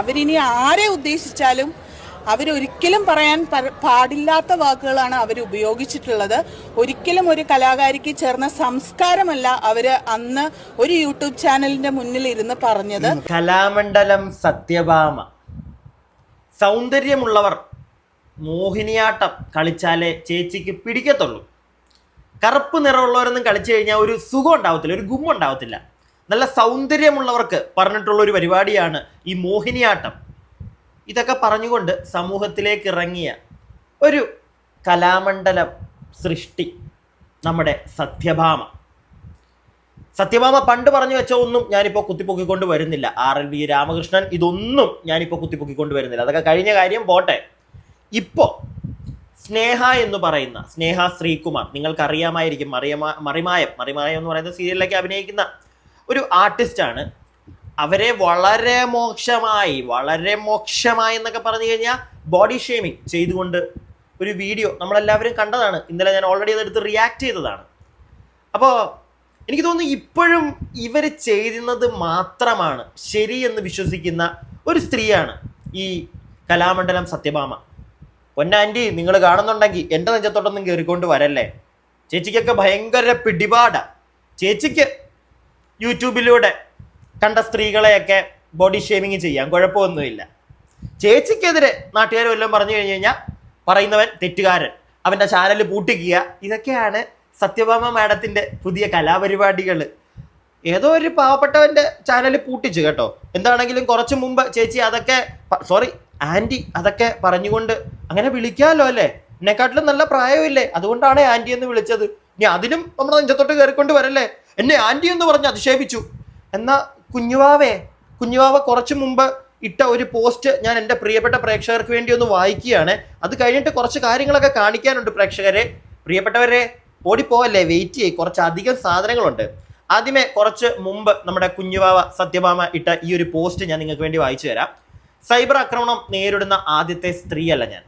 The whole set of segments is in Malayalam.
അവരിനി ആരെ ഉദ്ദേശിച്ചാലും അവരൊരിക്കലും പറയാൻ പാടില്ലാത്ത വാക്കുകളാണ് അവർ ഉപയോഗിച്ചിട്ടുള്ളത്. ഒരിക്കലും ഒരു കലാകാരിക്ക് ചേർന്ന സംസ്കാരമല്ല അവർ അന്ന് ഒരു യൂട്യൂബ് ചാനലിന്റെ മുന്നിൽ ഇരുന്ന് പറഞ്ഞത്. കലാമണ്ഡലം സത്യഭാമ. സൗന്ദര്യമുള്ളവർ മോഹിനിയാട്ടം കളിച്ചാലേ ചേച്ചിക്ക് പിടിക്കത്തുള്ളൂ. കറുപ്പ് നിറമുള്ളവരൊന്നും കളിച്ചു കഴിഞ്ഞാൽ ഒരു സുഖം ഉണ്ടാവത്തില്ല ഒരു ഗുമ്മ ഉണ്ടാവത്തില്ല. നല്ല സൗന്ദര്യമുള്ളവർക്ക് പറഞ്ഞിട്ടുള്ള ഒരു പരിപാടിയാണ് ഈ മോഹിനിയാട്ടം. ഇതൊക്കെ പറഞ്ഞുകൊണ്ട് സമൂഹത്തിലേക്ക് ഇറങ്ങിയ ഒരു കലാമണ്ഡലം സൃഷ്ടി നമ്മുടെ സത്യഭാമ. സത്യഭാമ പണ്ട് പറഞ്ഞു വെച്ച ഒന്നും ഞാനിപ്പോൾ കുത്തിപ്പൊക്കിക്കൊണ്ട് വരുന്നില്ല. ആർ എൽ വി രാമകൃഷ്ണൻ ഇതൊന്നും ഞാനിപ്പോൾ കുത്തിപ്പൊക്കിക്കൊണ്ട് വരുന്നില്ല. അതൊക്കെ കഴിഞ്ഞ കാര്യം പോട്ടെ. ഇപ്പോൾ സ്നേഹ എന്ന് പറയുന്ന സ്നേഹ ശ്രീകുമാർ നിങ്ങൾക്ക് അറിയാമായിരിക്കും മറിയമാ മറിമായം. മറിമായം എന്ന് പറയുന്ന സീരിയലിലേക്ക് അഭിനയിക്കുന്ന ഒരു ആർട്ടിസ്റ്റാണ് അവരെ വളരെ മോക്ഷമായി വളരെ മോശമായി എന്നൊക്കെ പറഞ്ഞു കഴിഞ്ഞാൽ ബോഡി ഷേമിങ് ചെയ്തുകൊണ്ട് ഒരു വീഡിയോ നമ്മളെല്ലാവരും കണ്ടതാണ്. ഇന്നലെ ഞാൻ ഓൾറെഡി അതെടുത്ത് റിയാക്ട് ചെയ്തതാണ്. അപ്പോൾ എനിക്ക് തോന്നുന്നു ഇപ്പോഴും ഇവർ ചെയ്യുന്നത് മാത്രമാണ് ശരിയെന്ന് വിശ്വസിക്കുന്ന ഒരു സ്ത്രീയാണ് ഈ കലാമണ്ഡലം സത്യഭാമ. പൊന്നാന്റി നിങ്ങൾ കാണുന്നുണ്ടെങ്കിൽ എന്റെ നെഞ്ചത്തോട്ടൊന്നും കയറിക്കൊണ്ട് വരല്ലേ? ചേച്ചിക്കൊക്കെ ഭയങ്കര പിടിപാടാണ് ചേച്ചിക്ക് യൂട്യൂബിലൂടെ കണ്ട സ്ത്രീകളെയൊക്കെ ബോഡി ഷേമിങ് ചെയ്യാം. കുഴപ്പമൊന്നുമില്ല. ചേച്ചിക്കെതിരെ നാട്ടുകാർ വല്ലതും പറഞ്ഞു കഴിഞ്ഞു കഴിഞ്ഞാൽ പറയുന്നവൻ തെറ്റുകാരൻ. അവന്റെ ചാനൽ പൂട്ടിക്കുക. ഇതൊക്കെയാണ് സത്യഭാമ മാഡത്തിന്റെ പുതിയ കലാപരിപാടികൾ ഏതോ ഒരു പാവപ്പെട്ടവന്റെ ചാനൽ പൂട്ടിച്ചു കേട്ടോ. എന്താണെങ്കിലും കുറച്ച് മുമ്പ് ചേച്ചി അതൊക്കെ സോറി ആന്റി അതൊക്കെ പറഞ്ഞുകൊണ്ട് അങ്ങനെ വിളിക്കാമല്ലോ അല്ലേ? എന്നെക്കാട്ടിലും നല്ല പ്രായമില്ലേ? അതുകൊണ്ടാണ് ആന്റി എന്ന് വിളിച്ചത്. ഇനി അതിനും നമ്മുടെ നെഞ്ചത്തോട്ട് കയറിക്കൊണ്ട് വരല്ലേ? എന്നെ ആന്റി എന്ന് പറഞ്ഞ് അധിക്ഷേപിച്ചു. എന്നാ കുഞ്ഞുവാവേ കുഞ്ഞുവാവ കുറച്ച് മുമ്പ് ഇട്ട ഒരു പോസ്റ്റ് ഞാൻ എന്റെ പ്രിയപ്പെട്ട പ്രേക്ഷകർക്ക് വേണ്ടി ഒന്ന് വായിക്കുകയാണ്. അത് കഴിഞ്ഞിട്ട് കുറച്ച് കാര്യങ്ങളൊക്കെ കാണിക്കാനുണ്ട് പ്രേക്ഷകരെ. പ്രിയപ്പെട്ടവരെ ഓടിപ്പോവല്ലേ വെയിറ്റ് ചെയ്യ്. കുറച്ച് അധികം സാധനങ്ങളുണ്ട്. ആദ്യമേ കുറച്ച് മുമ്പ് നമ്മുടെ കുഞ്ഞുവാവ സത്യഭാമ ഇട്ട ഈ ഒരു പോസ്റ്റ് ഞാൻ നിങ്ങൾക്ക് വേണ്ടി വായിച്ചു തരാം. സൈബർ ആക്രമണം നേരിടുന്ന ആദ്യത്തെ സ്ത്രീയല്ല ഞാൻ.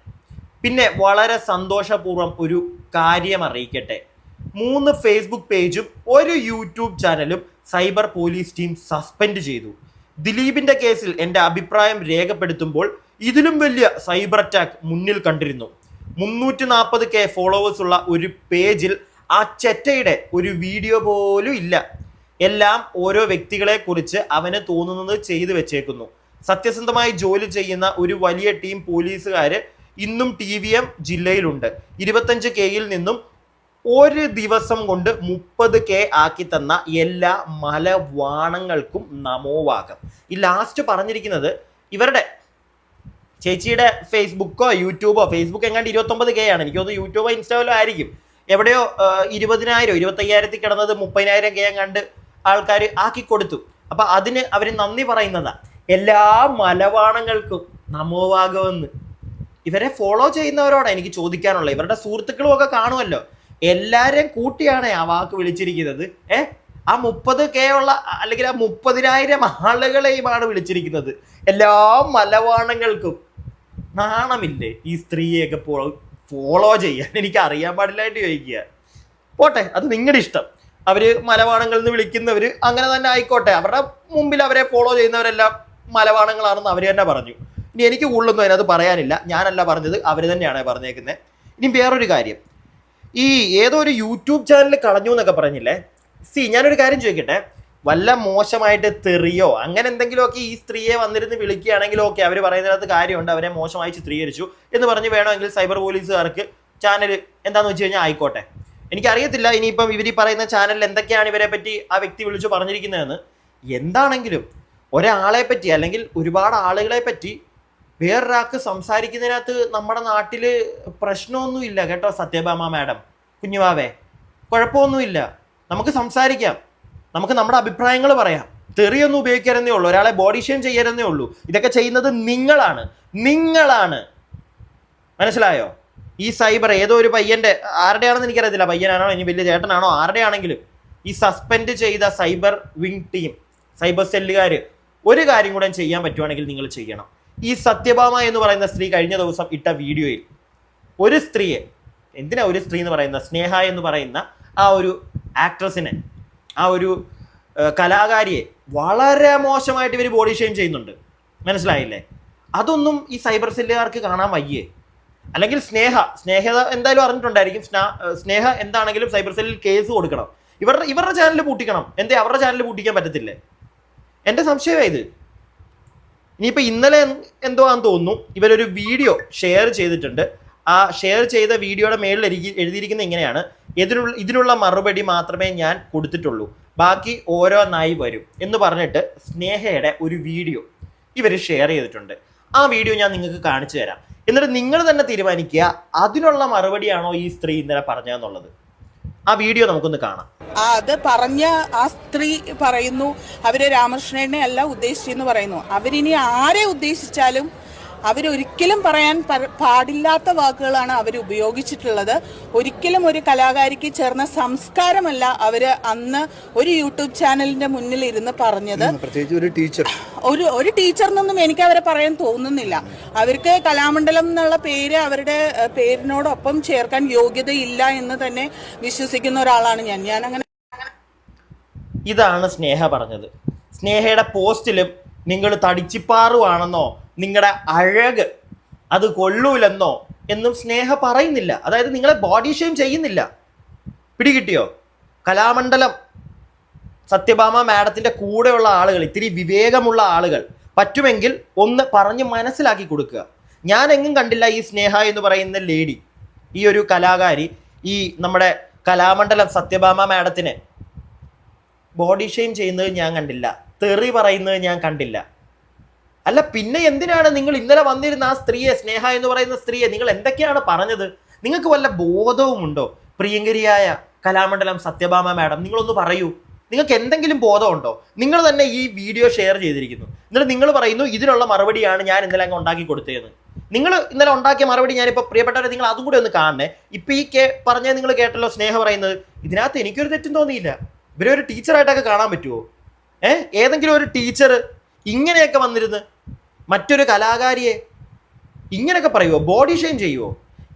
പിന്നെ വളരെ സന്തോഷപൂർവം ഒരു കാര്യം അറിയിക്കട്ടെ. മൂന്ന് ഫേസ്ബുക്ക് പേജും ഒരു യൂട്യൂബ് ചാനലും സൈബർ പോലീസ് ടീം സസ്പെൻഡ് ചെയ്തു. ദിലീപിന്റെ കേസിൽ എന്റെ അഭിപ്രായം രേഖപ്പെടുത്തുമ്പോൾ ഇതിലും വലിയ സൈബർ അറ്റാക്ക് മുന്നിൽ കണ്ടിരുന്നു. മുന്നൂറ്റി നാൽപ്പത് കെ ഫോളോവേഴ്സ് ഉള്ള ഒരു പേജിൽ ആ ചെറ്റയുടെ ഒരു വീഡിയോ പോലും ഇല്ല. എല്ലാം ഓരോ വ്യക്തികളെ കുറിച്ച് അവന് തോന്നുന്നത് ചെയ്തു വെച്ചേക്കുന്നു. സത്യസന്ധമായി ജോലി ചെയ്യുന്ന ഒരു വലിയ ടീം പോലീസുകാർ ഇന്നും ടി വി എം ജില്ലയിലുണ്ട്. ഇരുപത്തഞ്ച് കെയിൽ നിന്നും ഒരു ദിവസം കൊണ്ട് മുപ്പത് കെ ആക്കി തന്ന എല്ലാ മലവാണങ്ങൾക്കും നമോവാകം ഈ ലാസ്റ്റ് പറഞ്ഞിരിക്കുന്നത് ഇവരുടെ ചേച്ചിയുടെ ഫേസ്ബുക്കോ യൂട്യൂബോ ഫേസ്ബുക്ക് എങ്ങാണ്ട് ഇരുപത്തൊമ്പത് കെ ആണ്. എനിക്ക് യൂട്യൂബോ ഇൻസ്റ്റാഗ്രാമോ ആയിരിക്കും. എവിടെയോ ഇരുപതിനായിരം ഇരുപത്തയ്യായിരത്തിൽ കിടന്നത് മുപ്പതിനായിരം കെ എങ്ങാണ്ട് ആൾക്കാർ ആക്കി കൊടുത്തു. അപ്പൊ അതിന് അവർ നന്ദി പറയുന്നതാ. എല്ലാ മലവാണങ്ങൾക്കും നമോവാകമെന്ന് ഇവരെ ഫോളോ ചെയ്യുന്നവരോടാണ് എനിക്ക് ചോദിക്കാനുള്ളത്. ഇവരുടെ സുഹൃത്തുക്കളും ഒക്കെ കാണുമല്ലോ. എല്ലാരെയും കൂട്ടിയാണ് ആ വാക്ക് വിളിച്ചിരിക്കുന്നത്. ഏ? ആ മുപ്പത് കെ ഉള്ള അല്ലെങ്കിൽ ആ മുപ്പതിനായിരം ആളുകളെയുമാണ് വിളിച്ചിരിക്കുന്നത്. എല്ലാ മലവാണങ്ങൾക്കും നാണമില്ലേ ഈ സ്ത്രീയെയൊക്കെ ഫോളോ ചെയ്യാൻ? എനിക്ക് അറിയാൻ പാടില്ലായിട്ട് ചോദിക്കുക. പോട്ടെ അത് നിങ്ങളുടെ ഇഷ്ടം. അവർ മലവാണങ്ങളിൽ നിന്ന് വിളിക്കുന്നവർ അങ്ങനെ തന്നെ ആയിക്കോട്ടെ. അവരുടെ മുമ്പിൽ അവരെ ഫോളോ ചെയ്യുന്നവരെല്ലാം മലവാണങ്ങളാണെന്ന് അവർ തന്നെ പറഞ്ഞു. ഇനി എനിക്ക് കൂടുതലൊന്നും അതിനകത്ത് പറയാനില്ല. ഞാനല്ല പറഞ്ഞത് അവർ തന്നെയാണ് പറഞ്ഞേക്കുന്നത് ഇനി വേറൊരു കാര്യം. ഈ ഏതോ ഒരു യൂട്യൂബ് ചാനൽ കളഞ്ഞു എന്നൊക്കെ പറഞ്ഞില്ലേ? സി ഞാനൊരു കാര്യം ചോദിക്കട്ടെ? വല്ല മോശമായിട്ട് തെറിയോ അങ്ങനെ എന്തെങ്കിലുമൊക്കെ ഈ സ്ത്രീയെ വന്നിരുന്ന് വിളിക്കുകയാണെങ്കിലും ഓക്കെ അവർ പറയുന്നതിനകത്ത് കാര്യമുണ്ട്. അവരെ മോശമായി ചിത്രീകരിച്ചു എന്ന് പറഞ്ഞ് വേണമെങ്കിൽ സൈബർ പോലീസുകാർക്ക് ചാനൽ എന്താണെന്ന് വെച്ച് കഴിഞ്ഞാൽ ആയിക്കോട്ടെ. എനിക്കറിയത്തില്ല ഇനിയിപ്പം ഇവർ ഈ പറയുന്ന ചാനലിൽ എന്തൊക്കെയാണ് ഇവരെ പറ്റി ആ വ്യക്തി വിളിച്ചു പറഞ്ഞിരിക്കുന്നതെന്ന്. എന്താണെങ്കിലും ഒരാളെ പറ്റി അല്ലെങ്കിൽ ഒരുപാട് ആളുകളെ പറ്റി വേറൊരാൾക്ക് സംസാരിക്കുന്നതിനകത്ത് നമ്മുടെ നാട്ടിൽ പ്രശ്നമൊന്നുമില്ല കേട്ടോ സത്യഭാമ മാഡം. കുഞ്ഞുവാവേ കുഴപ്പമൊന്നുമില്ല. നമുക്ക് സംസാരിക്കാം. നമുക്ക് നമ്മുടെ അഭിപ്രായങ്ങൾ പറയാം. തെറിയൊന്നും ഉപയോഗിക്കരുന്നേ ഉള്ളൂ. ഒരാളെ ബോഡി ഷെയിം ചെയ്യരുന്നേ ഉള്ളൂ. ഇതൊക്കെ ചെയ്യുന്നത് നിങ്ങളാണ്. നിങ്ങളാണ്. മനസ്സിലായോ? ഈ സൈബർ ഏതോ ഒരു പയ്യന്റെ ആരുടെയാണെന്ന് എനിക്കറിയത്തില്ല. പയ്യനാണോ ഇനി വലിയ ചേട്ടനാണോ? ആരുടെ ആണെങ്കിലും ഈ സസ്പെൻഡ് ചെയ്ത സൈബർ വിങ് ടീം സൈബർ സെല്ലുകാർ ഒരു കാര്യം കൂടെ ചെയ്യാൻ പറ്റുവാണെങ്കിൽ നിങ്ങൾ ചെയ്യണം. ഈ സത്യഭാമ എന്ന് പറയുന്ന സ്ത്രീ കഴിഞ്ഞ ദിവസം ഇട്ട വീഡിയോയിൽ ഒരു സ്ത്രീയെ എന്തിനാ ഒരു സ്ത്രീ എന്ന് പറയുന്ന സ്നേഹ എന്ന് പറയുന്ന ആ ഒരു ആക്ട്രസിനെ ആ ഒരു കലാകാരിയെ വളരെ മോശമായിട്ട് ഇവർ ബോഡി ഷെയിം ചെയ്യുന്നുണ്ട്. മനസ്സിലായില്ലേ? അതൊന്നും ഈ സൈബർ സെല്ലുകാർക്ക് കാണാൻ വയ്യേ. അല്ലെങ്കിൽ സ്നേഹ സ്നേഹ എന്തായാലും അറിഞ്ഞിട്ടുണ്ടായിരിക്കും. സ്നാ- സ്നേഹ എന്താണെങ്കിലും സൈബർ സെല്ലിൽ കേസ് കൊടുക്കണം. ഇവരുടെ ഇവരുടെ ചാനൽ പൂട്ടിക്കണം. എന്തേ അവരുടെ ചാനൽ പൂട്ടിക്കാൻ പറ്റത്തില്ലേ? എന്റെ സംശയമാണ് ഇത്. ഇനിയിപ്പോൾ ഇന്നലെ എന്ത് ആണെന്ന് തോന്നുന്നു. ഇവരൊരു വീഡിയോ ഷെയർ ചെയ്തിട്ടുണ്ട്. ആ ഷെയർ ചെയ്ത വീഡിയോയുടെ മേളിൽ എഴുതി- എഴുതിയിരിക്കുന്നത് ഇങ്ങനെയാണ്. ഇതിനുള്ള ഇതിനുള്ള മറുപടി മാത്രമേ ഞാൻ കൊടുത്തിട്ടുള്ളൂ. ബാക്കി ഓരോ നായി വരും എന്ന് പറഞ്ഞിട്ട് സ്നേഹയുടെ ഒരു വീഡിയോ ഇവർ ഷെയർ ചെയ്തിട്ടുണ്ട്. ആ വീഡിയോ ഞാൻ നിങ്ങൾക്ക് കാണിച്ചു തരാം. എന്നിട്ട് നിങ്ങൾ തന്നെ തീരുമാനിക്കുക അതിനുള്ള മറുപടിയാണോ ഈ സ്ത്രീ ഇന്നലെ പറഞ്ഞതെന്നുള്ളത്. ആ വീഡിയോ നമുക്കൊന്ന് കാണാം. അത് പറഞ്ഞ ആ സ്ത്രീ പറയുന്നു അവർ രാമകൃഷ്ണനെ അല്ല ഉദ്ദേശിച്ചെന്ന് പറയുന്നു. അവരിനി ആരെ ഉദ്ദേശിച്ചാലും അവരൊരിക്കലും പറയാൻ പാടില്ലാത്ത വാക്കുകളാണ് അവർ ഉപയോഗിച്ചിട്ടുള്ളത്. ഒരിക്കലും ഒരു കലാകാരിക്ക് ചേർന്ന സംസ്കാരമല്ല അവർ അന്ന് ഒരു യൂട്യൂബ് ചാനലിന്റെ മുന്നിൽ ഇരുന്ന് പറഞ്ഞത്. ഒരു ടീച്ചർ. ഒരു ഒരു ടീച്ചറിനൊന്നും എനിക്ക് അവരെ പറയാൻ തോന്നുന്നില്ല. അവർക്ക് കലാമണ്ഡലം എന്നുള്ള പേര് അവരുടെ പേരിനോടൊപ്പം ചേർക്കാൻ യോഗ്യതയില്ല എന്ന് തന്നെ വിശ്വസിക്കുന്ന ഒരാളാണ് ഞാൻ. ഞാൻ അങ്ങനെ ഇതാണ് സ്നേഹ പറഞ്ഞത്. സ്നേഹയുടെ പോസ്റ്റിലും നിങ്ങൾ തടിച്ചിപ്പാറുവാണെന്നോ നിങ്ങളുടെ അഴക് അത് കൊള്ളൂലെന്നോ എന്നും സ്നേഹ പറയുന്നില്ല. അതായത് നിങ്ങളെ ബോഡി ഷെയിം ചെയ്യുന്നില്ല. പിടികിട്ടിയോ? കലാമണ്ഡലം. സത്യഭാമ മാഡത്തിന്റെ കൂടെയുള്ള ആളുകൾ ഇത്തിരി വിവേകമുള്ള ആളുകൾ. പറ്റുമെങ്കിൽ ഒന്ന് പറഞ്ഞ് മനസ്സിലാക്കി കൊടുക്കുക. ഞാൻ എങ്ങും കണ്ടില്ല ഈ സ്നേഹ എന്ന് പറയുന്ന ലേഡി ഈ ഒരു കലാകാരി ഈ നമ്മുടെ കലാമണ്ഡലം സത്യഭാമ മാഡത്തിനെ. ബോഡി ഷെയിം ചെയ്യുന്നത് ഞാൻ കണ്ടില്ല. തെറി പറയുന്നത് ഞാൻ കണ്ടില്ല. അല്ല പിന്നെ എന്തിനാണ് നിങ്ങൾ ഇന്നലെ വന്നിരുന്ന ആ സ്ത്രീയെ സ്നേഹ എന്ന് പറയുന്ന സ്ത്രീയെ നിങ്ങൾ എന്തൊക്കെയാണ് പറഞ്ഞത്? നിങ്ങൾക്ക് വല്ല ബോധവും ഉണ്ടോ? പ്രിയങ്കരിയായ കലാമണ്ഡലം സത്യഭാമ മാഡം നിങ്ങളൊന്ന് പറയൂ. നിങ്ങൾക്ക് എന്തെങ്കിലും ബോധമുണ്ടോ നിങ്ങൾ തന്നെ ഈ വീഡിയോ ഷെയർ ചെയ്തിരിക്കുന്നു. എന്നിട്ട് നിങ്ങൾ പറയുന്നു ഇതിനുള്ള മറുപടിയാണ് ഞാൻ ഇന്നലെ അങ്ങ് ഉണ്ടാക്കി കൊടുത്തതെന്ന്. നിങ്ങൾ ഇന്നലെ ഉണ്ടാക്കിയ മറുപടി ഞാനിപ്പോൾ പ്രിയപ്പെട്ടവരെ നിങ്ങൾ അതും കൂടി ഒന്ന് കാണണേ. ഇപ്പം ഈ കേ പറഞ്ഞ നിങ്ങൾ കേട്ടല്ലോ സ്നേഹ പറയുന്നത്. ഇതിനകത്ത് എനിക്കൊരു തെറ്റും തോന്നിയില്ല. ഇവരെ ഒരു ടീച്ചറായിട്ടൊക്കെ കാണാൻ പറ്റുമോ ഏ? ഏതെങ്കിലും ഒരു ടീച്ചർ ഇങ്ങനെയൊക്കെ വന്നിരുന്ന് മറ്റൊരു കലാകാരിയെ ഇങ്ങനെയൊക്കെ പറയുമോ ബോഡി ഷെയിം ചെയ്യുമോ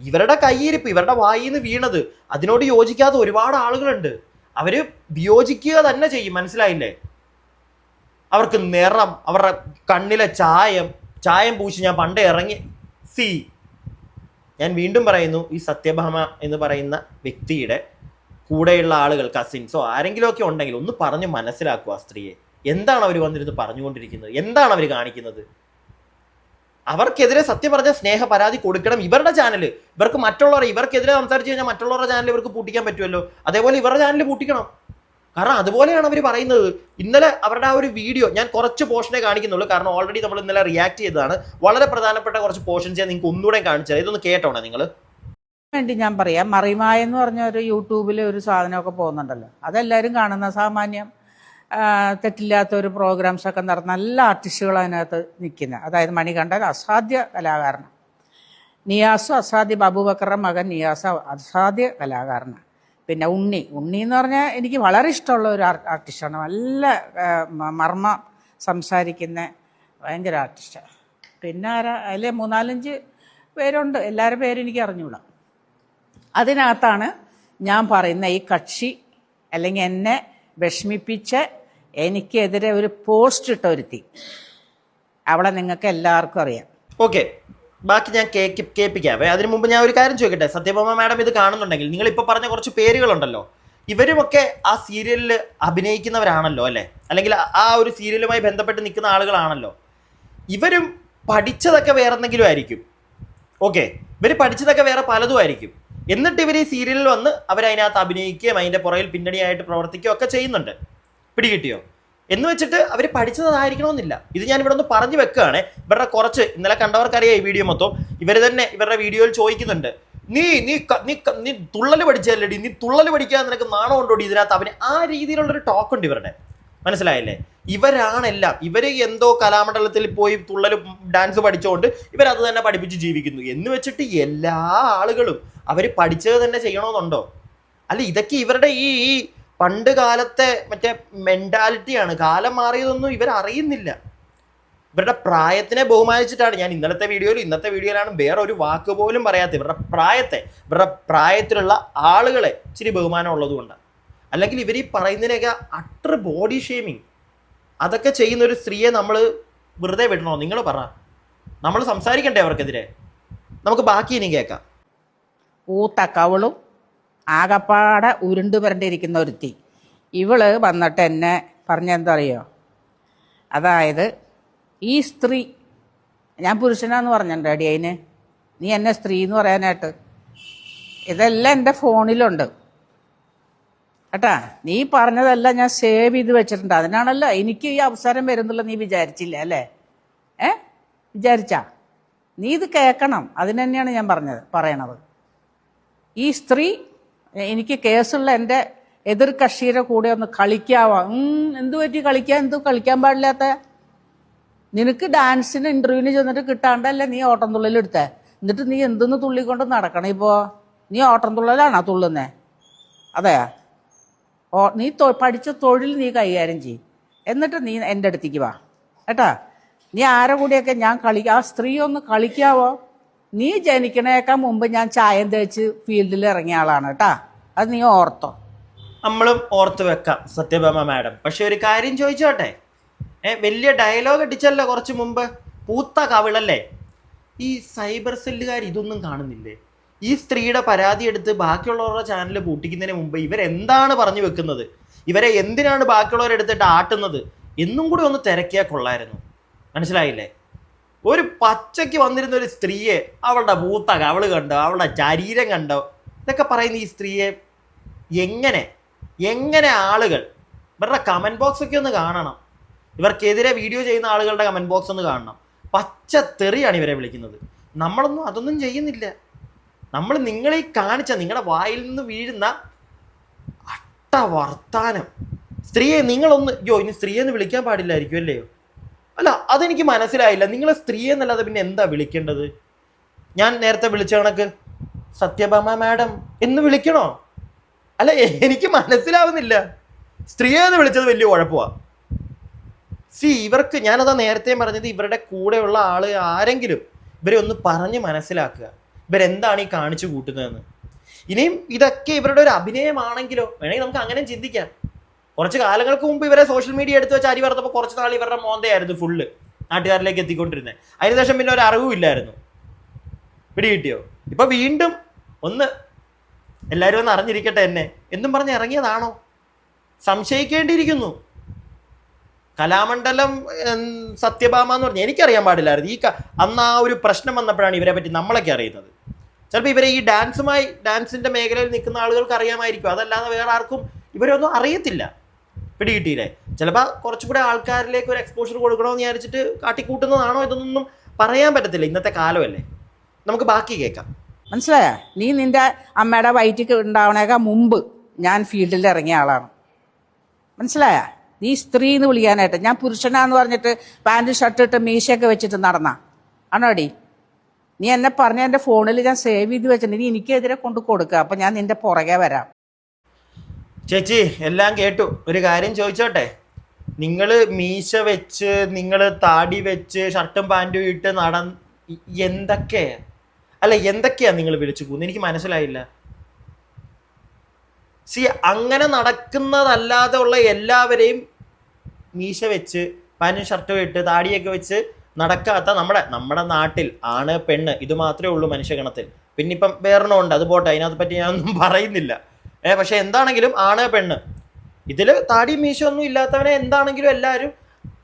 ഇവരുടെ കയ്യിരിപ്പ് ഇവരുടെ വായിൽ നിന്ന് വീണത് അതിനോട് യോജിക്കാത്ത ഒരുപാട് ആളുകളുണ്ട്. അവർ വിയോജിക്കുക തന്നെ ചെയ്യും മനസ്സിലായില്ലേ? അവർക്ക് നിറം അവരുടെ കണ്ണിലെ ചായം ചായം പൂശി ഞാൻ പണ്ട് ഇറങ്ങി. സി ഞാൻ വീണ്ടും പറയുന്നു ഈ സത്യഭാമ എന്ന് പറയുന്ന വ്യക്തിയുടെ കൂടെയുള്ള ആളുകൾ കസിൻസോ ആരെങ്കിലുമൊക്കെ ഉണ്ടെങ്കിൽ ഒന്ന് പറഞ്ഞ് മനസ്സിലാക്കുക സ്ത്രീയെ. എന്താണ് അവർ വന്നിരുന്ന് പറഞ്ഞുകൊണ്ടിരിക്കുന്നത്? എന്താണ് അവർ കാണിക്കുന്നത്? അവർക്കെതിരെ സത്യം പറഞ്ഞ സ്നേഹ പരാതി കൊടുക്കണം ഇവരുടെ ചാനൽ ഇവർക്ക് മറ്റുള്ളവരെ ഇവർക്കെതിരെ സംസാരിച്ച് കഴിഞ്ഞാൽ മറ്റുള്ളവരുടെ ചാനൽ ഇവർക്ക് പൂട്ടിക്കാൻ പറ്റുമല്ലോ. അതേപോലെ ഇവരുടെ ചാനൽ പൂട്ടിക്കണം. കാരണം അതുപോലെയാണ് അവർ പറയുന്നത്. ഇന്നലെ അവരുടെ ആ ഒരു വീഡിയോ ഞാൻ കുറച്ച് പോർഷനെ കാണിക്കുന്നുള്ളൂ. കാരണം ഓൾറെഡി നമ്മൾ ഇന്നലെ റിയാക്ട് ചെയ്തതാണ്. വളരെ പ്രധാനപ്പെട്ട കുറച്ച് പോർഷൻസ് ഞാൻ നിങ്ങൾക്ക് ഒന്നുകൂടെ കാണിച്ചത് ഇതൊന്ന് കേട്ടോണേ നിങ്ങൾ വേണ്ടി ഞാൻ പറയാം. മറിമായ എന്ന് പറഞ്ഞ ഒരു യൂട്യൂബിൽ ഒരു സാധനമൊക്കെ പോകുന്നുണ്ടല്ലോ. അതെല്ലാവരും കാണുന്ന സാമാന്യം. തെറ്റില്ലാത്ത ഒരു പ്രോഗ്രാംസ് ഒക്കെ നടന്ന നല്ല ആർട്ടിസ്റ്റുകൾ അതിനകത്ത് നിൽക്കുന്നത് അതായത് മണികണ്ഠൻ അസാധ്യ കലാകാരനാണ് നിയാസും അസാധ്യ ബാബുബക്കറുടെ മകൻ നിയാസ അസാധ്യ കലാകാരനാണ് പിന്നെ ഉണ്ണി. ഉണ്ണി എന്ന് പറഞ്ഞാൽ എനിക്ക് വളരെ ഇഷ്ടമുള്ള ഒരു ആർട്ടിസ്റ്റാണ് നല്ല മർമ്മ സംസാരിക്കുന്ന ഭയങ്കര ആർട്ടിസ്റ്റാണ് പിന്നെ ആരാ? അതിൽ മൂന്നാലഞ്ച് പേരുണ്ട്. എല്ലാവരുടെ പേരും എനിക്ക് അറിഞ്ഞൂടാ. അതിനകത്താണ് ഞാൻ പറയുന്ന ഈ കക്ഷി അല്ലെങ്കിൽ എന്നെ വിഷമിപ്പിച്ച് എനിക്കെതിരെ ഒരു പോസ്റ്റ് ഇട്ട ഒരുത്തി. അവളെ നിങ്ങൾക്ക് എല്ലാവർക്കും അറിയാം. ഓക്കെ ബാക്കി ഞാൻ കേക്ക് കേൾപ്പിക്കാവേ അതിനു മുമ്പ് ഞാൻ ഒരു കാര്യം ചോദിക്കട്ടെ? സത്യഭാമ മാഡം ഇത് കാണുന്നുണ്ടെങ്കിൽ നിങ്ങൾ ഇപ്പോൾ പറഞ്ഞ കുറച്ച് പേരുകളുണ്ടല്ലോ. ഇവരുമൊക്കെ ആ സീരിയലിൽ അഭിനയിക്കുന്നവരാണല്ലോ അല്ലേ? അല്ലെങ്കിൽ ആ ഒരു സീരിയലുമായി ബന്ധപ്പെട്ട് നിൽക്കുന്ന ആളുകളാണല്ലോ. ഇവരും പഠിച്ചതൊക്കെ വേറെ എന്തെങ്കിലും ആയിരിക്കും. ഓക്കെ ഇവർ പഠിച്ചതൊക്കെ വേറെ പലതും ആയിരിക്കും. എന്നിട്ട് ഇവർ ഈ സീരിയലിൽ വന്ന് അവരതിനകത്ത് അഭിനയിക്കുകയും അതിന്റെ പുറകിൽ പിന്നണിയായിട്ട് പ്രവർത്തിക്കുകയും ഒക്കെ ചെയ്യുന്നുണ്ട്. പിടികിട്ടിയോ? എന്ന് വെച്ചിട്ട് അവർ പഠിച്ചതായിരിക്കണമെന്നില്ല ഇത് ഞാൻ ഇവിടെ ഒന്ന് പറഞ്ഞു വെക്കുകയാണ്. ഇവരുടെ കുറച്ച് ഇന്നലെ കണ്ടവർക്കറിയാം ഈ വീഡിയോ മൊത്തം. ഇവർ തന്നെ ഇവരുടെ വീഡിയോയിൽ ചോദിക്കുന്നുണ്ട്. നീ നീ നീ നീ തുള്ളൽ പഠിച്ചല്ലേടി നീ തുള്ളൽ പഠിക്കാൻ നിനക്ക് നാണം ഉണ്ടോടി ഇതിനകത്ത്? അവന് ആ രീതിയിലുള്ളൊരു ടോക്ക് ഉണ്ട് ഇവരുടെ. മനസ്സിലായില്ലേ? ഇവരാണെല്ലാം. ഇവർ എന്തോ കലാമണ്ഡലത്തിൽ പോയി തുള്ളൽ ഡാൻസ് പഠിച്ചുകൊണ്ട് ഇവരത് തന്നെ പഠിപ്പിച്ച് ജീവിക്കുന്നു. എന്ന് വെച്ചിട്ട് എല്ലാ ആളുകളും അവർ പഠിച്ചത് തന്നെ ചെയ്യണമെന്നുണ്ടോ അല്ല ഇതൊക്കെ ഇവരുടെ ഈ പണ്ട് കാലത്തെ മറ്റേ മെന്റാലിറ്റിയാണ് കാലം മാറിയതൊന്നും ഇവർ അറിയുന്നില്ല. ഇവരുടെ പ്രായത്തിനെ ബഹുമാനിച്ചിട്ടാണ്. ഞാൻ ഇന്നലത്തെ വീഡിയോയിൽ ഇന്നത്തെ വീഡിയോയിലാണ് വേറെ ഒരു വാക്ക് പോലും പറയാത്തത്. ഇവരുടെ പ്രായത്തെ ഇവരുടെ പ്രായത്തിലുള്ള ആളുകളെ ഇച്ചിരി ബഹുമാനം ഉള്ളതുകൊണ്ടാണ് അല്ലെങ്കിൽ ഇവർ ഈ പറയുന്നതിനൊക്കെ അട്ടർ ബോഡി ഷേമിങ് അതൊക്കെ ചെയ്യുന്ന ഒരു സ്ത്രീയെ നമ്മൾ വെറുതെ വിടണോ? നിങ്ങൾ പറ. നമ്മൾ സംസാരിക്കണ്ടേ അവർക്കെതിരെ? നമുക്ക് ബാക്കി ഇനി കേൾക്കാം. പൂത്ത കവളും ആകപ്പാടെ ഉരുണ്ട് പുരണ്ടിരിക്കുന്ന ഒരുത്തി. ഇവൾ വന്നിട്ട് എന്നെ പറഞ്ഞെന്താ അറിയോ അതായത് ഈ സ്ത്രീ ഞാൻ പുരുഷനാന്ന് പറഞ്ഞിട്ടുണ്ട് അടി നീ എന്നെ സ്ത്രീ എന്ന് പറയാനായിട്ട്. ഇതെല്ലാം എന്റെ ഫോണിലുണ്ട്. കേട്ടാ നീ പറഞ്ഞതെല്ലാം ഞാൻ സേവ് ചെയ്ത് വെച്ചിട്ടുണ്ട്. അതിനാണല്ലോ എനിക്ക് ഈ അവസരം വരുന്നുള്ള നീ വിചാരിച്ചില്ല അല്ലേ? ഏ? വിചാരിച്ചാ? നീ ഇത് കേൾക്കണം. അതിന് ഞാൻ പറഞ്ഞത് പറയണത്. ഈ സ്ത്രീ എനിക്ക് കേസുള്ള എന്റെ എതിർ കക്ഷിയുടെ കൂടെ ഒന്ന് കളിക്കാവോ? എന്തു പറ്റി കളിക്കാൻ? എന്തു കളിക്കാൻ പാടില്ലാത്ത? നിനക്ക് ഡാൻസിന് ഇന്റർവ്യൂവിന് ചെന്നിട്ട് കിട്ടാണ്ടല്ലേ നീ ഓട്ടം തുള്ളൽ എടുത്തേ? എന്നിട്ട് നീ എന്തെന്ന് തുള്ളിക്കൊണ്ട് നടക്കണം ഇപ്പോ? നീ ഓട്ടം തുള്ളലാണോ തുള്ളുന്നേ? അതെ ഓ നീ പഠിച്ച തൊഴിൽ നീ കൈകാര്യം ചെയ്യും. എന്നിട്ട് നീ എന്റെ അടുത്തേക്ക് വാ. കേട്ടാ? നീ ആരെ കൂടിയൊക്കെ ഞാൻ കളി ആ സ്ത്രീ ഒന്ന് കളിക്കാവോ? നീ ജനിക്കണേക്കാൾ മുമ്പ് ഞാൻ ചായം തേച്ച് ഫീൽഡിൽ ഇറങ്ങിയ ആളാണ് കേട്ടാ. അത് നീ ഓർത്തോ. നമ്മളും ഓർത്ത് വെക്കാം സത്യഭാമ മാഡം. പക്ഷെ ഒരു കാര്യം ചോദിച്ചോട്ടെ? ഏ വലിയ ഡയലോഗ് അടിച്ചല്ലോ കുറച്ച് മുമ്പ്. പൂത്ത കവിളല്ലേ? ഈ സൈബർ സെല്ലുകാർ ഇതൊന്നും കാണുന്നില്ലേ? ഈ സ്ത്രീയുടെ പരാതി എടുത്ത് ബാക്കിയുള്ളവരുടെ ചാനൽ പൂട്ടിക്കുന്നതിന് മുമ്പ് ഇവരെന്താണ് പറഞ്ഞു വെക്കുന്നത്? ഇവരെ എന്തിനാണ് ബാക്കിയുള്ളവരെടുത്തിട്ട് ആട്ടുന്നത്? എന്നും കൂടി ഒന്ന് തിരക്കിയാൽ കൊള്ളായിരുന്നു. മനസ്സിലായില്ലേ? ഒരു പച്ചയ്ക്ക് വന്നിരുന്ന ഒരു സ്ത്രീയെ അവളുടെ മൂത്ത കവൾ കണ്ടോ അവളുടെ ശരീരം കണ്ടോ? ഇതൊക്കെ പറയുന്ന ഈ സ്ത്രീയെ എങ്ങനെ എങ്ങനെ ആളുകൾ ഇവരുടെ കമന്റ് ബോക്സ് ഒക്കെ ഒന്ന് കാണണം. ഇവർക്കെതിരെ വീഡിയോ ചെയ്യുന്ന ആളുകളുടെ കമന്റ് ബോക്സ് ഒന്ന് കാണണം. പച്ച തെറിയാണ് ഇവരെ വിളിക്കുന്നത്. നമ്മളൊന്നും അതൊന്നും ചെയ്യുന്നില്ല. നമ്മൾ നിങ്ങളീ കാണിച്ച നിങ്ങളുടെ വായിൽ നിന്ന് വീഴുന്ന അട്ട വർത്താനം. സ്ത്രീയെ നിങ്ങളൊന്ന് അയ്യോ ഇനി സ്ത്രീയെന്ന് വിളിക്കാൻ പാടില്ലായിരിക്കും അല്ലയോ അല്ല അതെനിക്ക് മനസ്സിലായില്ല. നിങ്ങൾ സ്ത്രീ എന്നല്ലാതെ പിന്നെ എന്താ വിളിക്കേണ്ടത്? ഞാൻ നേരത്തെ വിളിച്ച കണക്ക് സത്യഭാമ മാഡം എന്ന് വിളിക്കണോ? അല്ല എനിക്ക് മനസ്സിലാവുന്നില്ല. സ്ത്രീയെ എന്ന് വിളിച്ചത് വലിയ കുഴപ്പമാണ് സി ഇവർക്ക് ഞാനതാ നേരത്തെ പറഞ്ഞത് ഇവരുടെ കൂടെയുള്ള ആൾ ആരെങ്കിലും ഇവരെ ഒന്ന് പറഞ്ഞ് മനസ്സിലാക്കുക. ഇവരെന്താണ് ഈ കാണിച്ചു കൂട്ടുന്നതെന്ന്. ഇനിയും ഇതൊക്കെ ഇവരുടെ ഒരു അഭിനയമാണെങ്കിലോ? വേണമെങ്കിൽ നമുക്ക് അങ്ങനെ ചിന്തിക്കാം. കുറച്ച് കാലങ്ങൾക്ക് മുമ്പ് ഇവരെ സോഷ്യൽ മീഡിയ എടുത്ത് വെച്ച് അരി വറുത്തപ്പോൾ കുറച്ച് നാൾ ഇവരുടെ മോന്തയായിരുന്നു ഫുള്ള് നാട്ടുകാരിലേക്ക് എത്തിക്കൊണ്ടിരുന്നത് അതിനുശേഷം പിന്നെ ഒരു അറിവും ഇല്ലായിരുന്നു. പിടി കിട്ടിയോ? ഇപ്പൊ വീണ്ടും ഒന്ന് എല്ലാവരും ഒന്ന് അറിഞ്ഞിരിക്കട്ടെ എന്നെ. എന്നും പറഞ്ഞ് ഇറങ്ങിയതാണോ? സംശയിക്കേണ്ടിയിരിക്കുന്നു. കലാമണ്ഡലം സത്യഭാമ എന്ന് പറഞ്ഞാൽ എനിക്കറിയാൻ പാടില്ലായിരുന്നു. ഈ അന്ന് ആ ഒരു പ്രശ്നം വന്നപ്പോഴാണ് ഇവരെ പറ്റി നമ്മളൊക്കെ അറിയുന്നത്. ചിലപ്പോൾ ഇവരെ ഈ ഡാൻസുമായി ഡാൻസിന്റെ മേഖലയിൽ നിൽക്കുന്ന ആളുകൾക്ക് അറിയാമായിരിക്കും. അതല്ലാതെ വേറെ ആർക്കും ഇവരൊന്നും അറിയത്തില്ല. പിടികിട്ടിയില്ലേ? ചിലപ്പോൾ കുറച്ചുകൂടെ ആൾക്കാരിലേക്ക് ഒരു എക്സ്പോഷർ കൊടുക്കണമെന്ന് വിചാരിച്ചിട്ട് കാട്ടിക്കൂട്ടുന്നതാണോ ഇതൊന്നും പറയാൻ പറ്റത്തില്ല ഇന്നത്തെ കാലമല്ലേ? നമുക്ക് ബാക്കി കേൾക്കാം. മനസ്സിലായ? നീ നിന്റെ അമ്മയുടെ വയറ്റിക്ക് ഉണ്ടാവണേക്കാൾ മുമ്പ് ഞാൻ ഫീൽഡിൽ ഇറങ്ങിയ ആളാണ്. മനസ്സിലായ? നീ സ്ത്രീ എന്ന് വിളിക്കാനായിട്ട് ഞാൻ പുരുഷനാന്ന് പറഞ്ഞിട്ട് പാന്റ് ഷർട്ട് ഇട്ട് മീശയൊക്കെ വെച്ചിട്ട് നടന്ന. ആണോടി നീ എന്നെ പറഞ്ഞ എന്റെ ഫോണിൽ ഞാൻ സേവ് ചെയ്ത് വെച്ചിട്ടുണ്ട്. നീ എനിക്കെതിരെ കൊണ്ട് കൊടുക്കുക അപ്പം ഞാൻ നിന്റെ പുറകെ വരാം. ചേച്ചി എല്ലാം കേട്ടു. ഒരു കാര്യം ചോദിച്ചോട്ടെ? നിങ്ങൾ മീശ വെച്ച് നിങ്ങൾ താടി വെച്ച് ഷർട്ടും പാന്റും ഇട്ട് നട എന്തൊക്കെ അല്ല എന്തൊക്കെയാ നിങ്ങൾ വിളിച്ചു പോകുന്നത്? എനിക്ക് മനസ്സിലായില്ല. സി അങ്ങനെ നടക്കുന്നതല്ലാതെ ഉള്ള എല്ലാവരെയും മീശ വെച്ച് പാനും ഷർട്ടും ഇട്ട് താടിയൊക്കെ വെച്ച് നടക്കാത്ത നമ്മുടെ നമ്മുടെ നാട്ടിൽ ആണ് പെണ്ണ്. ഇത് മാത്രമേ ഉള്ളൂ മനുഷ്യഗണത്തിൽ പിന്നെ ഇപ്പം വേറെ ഉണ്ട്. അത് പോട്ടെ. അതിനകത്ത് പറ്റി ഞാനൊന്നും പറയുന്നില്ല. ഏ പക്ഷെ എന്താണെങ്കിലും ആണ് പെണ്ണ്? ഇതിൽ താടി മീശ ഒന്നും ഇല്ലാത്തവനെ എന്താണെങ്കിലും എല്ലാവരും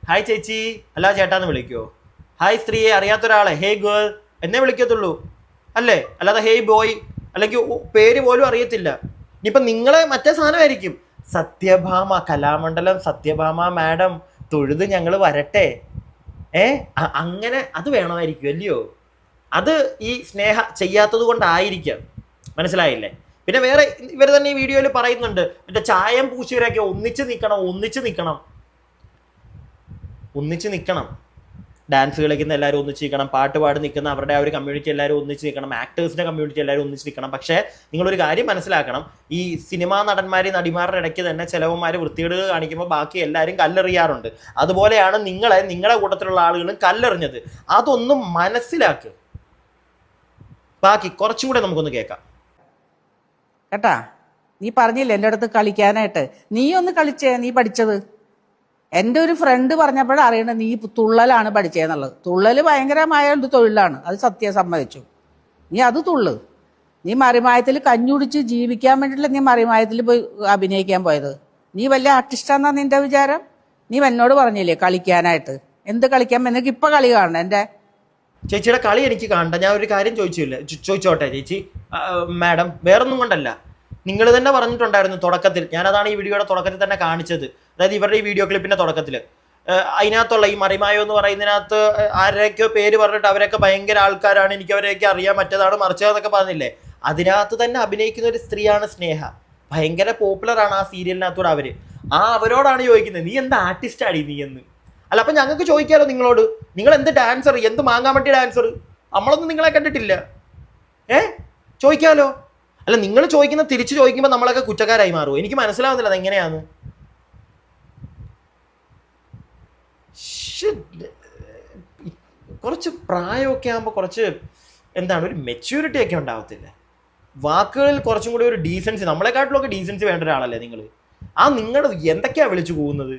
ഹായ് ചേച്ചി അല്ല ചേട്ടാന്ന് വിളിക്കുവോ ഹായ് സ്ത്രീയെ അറിയാത്ത ഒരാളെ. Hey girl. എന്നെ വിളിക്കത്തുള്ളൂ. അല്ലേ? അല്ലാതെ ഹേയ് ബോയ് അല്ലെങ്കിൽ പേര് പോലും അറിയത്തില്ല. ഇനിയിപ്പം നിങ്ങളെ മറ്റേ സാധനമായിരിക്കും. സത്യഭാമ കലാമണ്ഡലം സത്യഭാമ മാഡം തൊഴുത് ഞങ്ങൾ വരട്ടെ. ഏ അങ്ങനെ അത് വേണമായിരിക്കും അല്ലയോ? അത് ഈ സ്നേഹ ചെയ്യാത്തത് കൊണ്ടായിരിക്കാം. മനസ്സിലായില്ലേ? പിന്നെ വേറെ ഇവർ തന്നെ ഈ വീഡിയോയിൽ പറയുന്നുണ്ട് മറ്റേ ചായം പൂശിവരൊക്കെ ഒന്നിച്ച് നിൽക്കണം ഒന്നിച്ച് നിൽക്കണം ഒന്നിച്ച് നിൽക്കണം ഡാൻസ് കളിക്കുന്ന എല്ലാവരും ഒന്നിച്ച് നിൽക്കണം പാട്ട് പാടി നിൽക്കുന്ന അവരുടെ ആ ഒരു കമ്മ്യൂണിറ്റി എല്ലാവരും ഒന്നിച്ച് നിൽക്കണം ആക്ടേഴ്സിന്റെ കമ്മ്യൂണിറ്റി എല്ലാവരും ഒന്നിച്ച് നിൽക്കണം. പക്ഷേ നിങ്ങളൊരു കാര്യം മനസ്സിലാക്കണം ഈ സിനിമാ നടന്മാരെയും നടിമാരുടെ ഇടയ്ക്ക് തന്നെ ചിലവന്മാർ വൃത്തികേടുകൾ കാണിക്കുമ്പോൾ ബാക്കി എല്ലാവരും കല്ലെറിയാറുണ്ട്. അതുപോലെയാണ് നിങ്ങളെ നിങ്ങളുടെ കൂട്ടത്തിലുള്ള ആളുകളും കല്ലെറിഞ്ഞത്. അതൊന്നും മനസ്സിലാക്കുക ബാക്കി കുറച്ചും കൂടെ നമുക്കൊന്ന് കേൾക്കാം. കേട്ടാ? നീ പറഞ്ഞില്ല എന്റെ അടുത്ത് കളിക്കാനായിട്ട്? നീ ഒന്ന് കളിച്ചേ നീ പഠിച്ചത്? എന്റെ ഒരു ഫ്രണ്ട് പറഞ്ഞപ്പോഴാണ് അറിയണത് നീ തുള്ളലാണ് പഠിച്ചതെന്നുള്ളത് തുള്ളൽ ഭയങ്കരമായ ഒരു തൊഴിലാണ്. അത് സത്യം സമ്മതിച്ചു. നീ അത് തുള്ളു. നീ മറിമായത്തിൽ കഞ്ഞുടിച്ച് ജീവിക്കാൻ വേണ്ടിയിട്ടില്ല നീ മറിമായത്തിൽ പോയി അഭിനയിക്കാൻ പോയത്? നീ വലിയ ആർട്ടിസ്റ്റാന്നാ നിന്റെ വിചാരം? നീ എന്നോട് പറഞ്ഞില്ലേ കളിക്കാനായിട്ട്? എന്ത് കളിക്കാൻ നിനക്ക് ഇപ്പൊ കളി കാണണം. എന്റെ ചേച്ചിയുടെ കളി എനിക്ക് കാണണ്ട. ഞാൻ ഒരു കാര്യം ചോദിച്ചില്ല. ചോദിച്ചോട്ടെ ചേച്ചി. മാഡം വേറൊന്നും കൊണ്ടല്ല. നിങ്ങൾ തന്നെ പറഞ്ഞിട്ടുണ്ടായിരുന്നു തുടക്കത്തിൽ. ഞാനതാണ് ഈ വീഡിയോയുടെ തുടക്കത്തിൽ തന്നെ കാണിച്ചത്. അതായത് ഇവരുടെ ഈ വീഡിയോ ക്ലിപ്പിന്റെ തുടക്കത്തിൽ. അതിനകത്തുള്ള ഈ മറിമായോ എന്ന് പറയുന്നതിനകത്ത് ആരുടെയൊക്കെയോ പേര് പറഞ്ഞിട്ട് അവരൊക്കെ ഭയങ്കര ആൾക്കാരാണ്. എനിക്ക് അവരെയൊക്കെ അറിയാൻ മറ്റേതാണ് മറിച്ചതെന്നൊക്കെ പറഞ്ഞില്ലേ? അതിനകത്ത് തന്നെ അഭിനയിക്കുന്ന ഒരു സ്ത്രീയാണ് സ്നേഹ. ഭയങ്കര പോപ്പുലറാണ് ആ സീരിയലിനകത്തൂടെ അവർ. ആ അവരോടാണ് ചോദിക്കുന്നത് നീ എന്താ ആർട്ടിസ്റ്റ് ആടി നീ എന്ന്? അല്ല അപ്പൊ ഞങ്ങൾക്ക് ചോദിക്കാലോ നിങ്ങളോട്? നിങ്ങൾ എന്ത് ഡാൻസർ എന്ത് പറ്റിയ ഡാൻസർ നമ്മളൊന്നും നിങ്ങളെ കണ്ടിട്ടില്ല. ഏ? ചോദിക്കാലോ? അല്ല നിങ്ങൾ ചോദിക്കുന്ന തിരിച്ചു ചോദിക്കുമ്പോൾ നമ്മളൊക്കെ കുറ്റക്കാരായി മാറും എനിക്ക് മനസ്സിലാവുന്നില്ല അതെങ്ങനെയാന്ന്. കുറച്ച് പ്രായമൊക്കെ ആകുമ്പോൾ കുറച്ച് എന്താണ് ഒരു മെച്യൂരിറ്റി ഒക്കെ ഉണ്ടാവത്തില്ല. വാക്കുകളിൽ കുറച്ചും കൂടി ഒരു ഡീസൻസി നമ്മളെക്കാട്ടിലൊക്കെ ഡീസൻസി വേണ്ട ഒരാളല്ലേ നിങ്ങൾ ആ നിങ്ങളുടെ എന്തൊക്കെയാണ് വിളിച്ചു പോകുന്നത്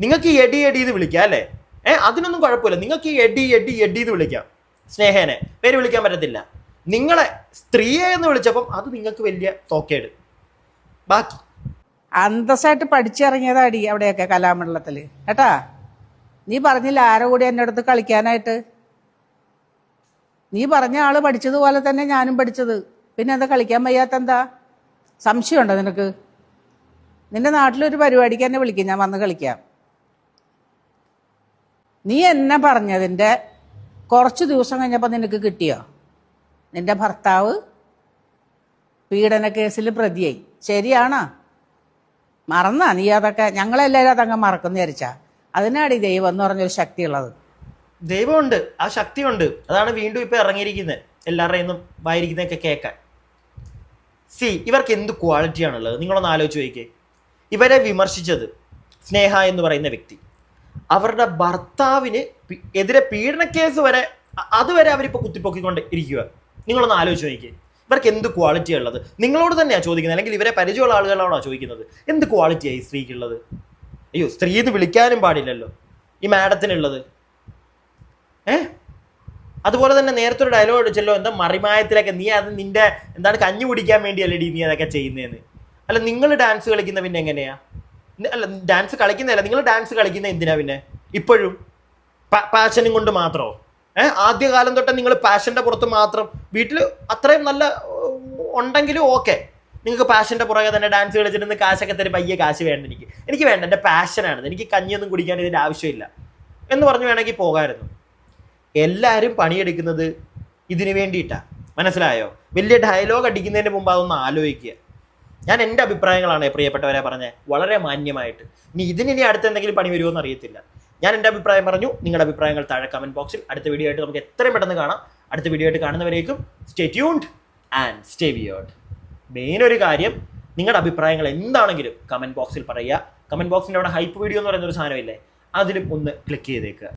നിങ്ങൾക്ക് എടി എടി എന്ന് വിളിക്കാം അല്ലേ? ഏഹ് അതിനൊന്നും കുഴപ്പമില്ല. നിങ്ങൾക്ക് എടി എടി എടി എന്ന് വിളിക്കാം സ്നേഹേനെ. പേര് വിളിക്കാൻ പറ്റത്തില്ല. നിങ്ങളെ സ്ത്രീയെ എന്ന് വിളിച്ചപ്പം അത് നിങ്ങൾക്ക് വലിയ തോക്കേട്. ബാക്കി. അന്തസ്സായിട്ട് പഠിച്ചിറങ്ങിയതാടി അവിടെയൊക്കെ കലാമണ്ഡലത്തിൽ കേട്ടാ? നീ പറഞ്ഞില്ല ആരോ കൂടി എന്റെ അടുത്ത് കളിക്കാനായിട്ട്? നീ പറഞ്ഞ ആൾ പഠിച്ചതുപോലെ തന്നെ ഞാനും പഠിച്ചത്. പിന്നെ എന്താ കളിക്കാൻ വയ്യാത്ത എന്താ സംശയമുണ്ടോ നിനക്ക്? നിന്റെ നാട്ടിലൊരു പരിപാടിക്ക് എന്നെ വിളിക്കും ഞാൻ വന്ന് കളിക്കാം. നീ എന്നെ പറഞ്ഞതിന്റെ കുറച്ച് ദിവസം കഴിഞ്ഞപ്പോൾ നിനക്ക് കിട്ടിയോ? നിന്റെ ഭർത്താവ് പീഡന കേസിൽ പ്രതിയായി. ശരിയാണോ? മറന്നാ നീ അതൊക്കെ. ഞങ്ങളെല്ലാവരും അതങ്ങ് മറക്കുന്നു വിചാരിച്ചാ. അതിനാടി ദൈവം എന്ന് പറഞ്ഞൊരു ശക്തിയുള്ളത്. ദൈവമുണ്ട്. ആ ശക്തിയുണ്ട്. അതാണ് വീണ്ടും ഇപ്പൊ ഇറങ്ങിയിരിക്കുന്നത് എല്ലാവരുടെയും വായിരിക്കുന്നതൊക്കെ കേൾക്കാൻ. സി ഇവർക്ക് എന്ത് ക്വാളിറ്റിയാണുള്ളത് നിങ്ങളൊന്ന് ആലോചിച്ച് ചോദിക്കേ ഇവരെ വിമർശിച്ചത് സ്നേഹ എന്ന് പറയുന്ന വ്യക്തി. അവരുടെ ഭർത്താവിന് എതിരെ കേസ് വരെ അതുവരെ അവരിപ്പോൾ കുത്തിപ്പൊക്കിക്കൊണ്ട് ഇരിക്കുക. നിങ്ങളൊന്ന് ആലോചിച്ച് നോക്കിയേ. ഇവർക്ക് എന്ത് ക്വാളിറ്റി ഉള്ളത്? നിങ്ങളോട് തന്നെയാണ് ചോദിക്കുന്നത്. അല്ലെങ്കിൽ ഇവരെ പരിചയമുള്ള ആളുകളോടാണ് ചോദിക്കുന്നത്. എന്ത് ക്വാളിറ്റിയായി സ്ത്രീക്കുള്ളത് അയ്യോ സ്ത്രീ എന്ന് വിളിക്കാനും പാടില്ലല്ലോ. ഈ മാഡത്തിനുള്ളത് ഏ? അതുപോലെ തന്നെ നേരത്തെ ഒരു ഡയലോഗ് അടിച്ചല്ലോ. എന്താ മറിമായത്തിലൊക്കെ നീ അത് നിന്റെ എന്താണ് കഞ്ഞി കുടിക്കാൻ വേണ്ടിയല്ലേ നീ അതൊക്കെ ചെയ്യുന്നതെന്ന് അല്ല നിങ്ങൾ ഡാൻസ് കളിക്കുന്ന പിന്നെ എങ്ങനെയാ? അല്ല ഡാൻസ് കളിക്കുന്നതല്ല. നിങ്ങൾ ഡാൻസ് കളിക്കുന്ന എന്തിനാ പിന്നെ? ഇപ്പോഴും പാഷനും കൊണ്ട് മാത്രമോ ഏഹ് ആദ്യകാലം തൊട്ട് നിങ്ങൾ പാഷന്റെ പുറത്ത് മാത്രം വീട്ടിൽ അത്രയും നല്ല ഉണ്ടെങ്കിലും ഓക്കെ നിങ്ങൾക്ക് പാഷന്റെ പുറകെ തന്നെ ഡാൻസ് കളിച്ചിട്ട് കാശൊക്കെ തരും പയ്യെ കാശ് വേണ്ട എനിക്ക്. എനിക്ക് വേണ്ട എന്റെ പാഷനാണ് എനിക്ക് കഞ്ഞിയൊന്നും കുടിക്കാൻ ഇതിന്റെ ആവശ്യമില്ല. എന്ന് പറഞ്ഞു വേണമെങ്കിൽ പോകാമായിരുന്നു എല്ലാവരും പണിയെടുക്കുന്നത് ഇതിനു വേണ്ടിയിട്ടാണ് മനസ്സിലായോ? വലിയ ഡയലോഗ് അടിക്കുന്നതിന് മുമ്പ് അതൊന്ന് ആലോചിക്കുക. ഞാൻ എന്റെ അഭിപ്രായങ്ങളാണ് പ്രിയപ്പെട്ടവരെ പറഞ്ഞത്. വളരെ മാന്യമായിട്ട്. ഇനി ഇതിനി അടുത്ത എന്തെങ്കിലും പണി വരുമോ എന്ന് അറിയത്തില്ല. ഞാൻ എന്റെ അഭിപ്രായം പറഞ്ഞു. നിങ്ങളുടെ അഭിപ്രായങ്ങൾ താഴെ കമന്റ് ബോക്സിൽ അടുത്ത വീഡിയോ ആയിട്ട് നമുക്ക് എത്രയും പെട്ടെന്ന് കാണാം. അടുത്ത വീഡിയോ ആയിട്ട് കാണുന്നവരേക്കും stay tuned and stay weird main ഒരു കാര്യം നിങ്ങളുടെ അഭിപ്രായങ്ങൾ എന്താണെങ്കിലും കമന്റ് ബോക്സിൽ പറയുക. കമന്റ് ബോക്സിന്റെ അവിടെ ഹൈപ്പ് വീഡിയോ എന്ന് പറയുന്ന ഒരു സാധനമില്ലേ? അതിലും ഒന്ന് ക്ലിക്ക് ചെയ്തേക്കുക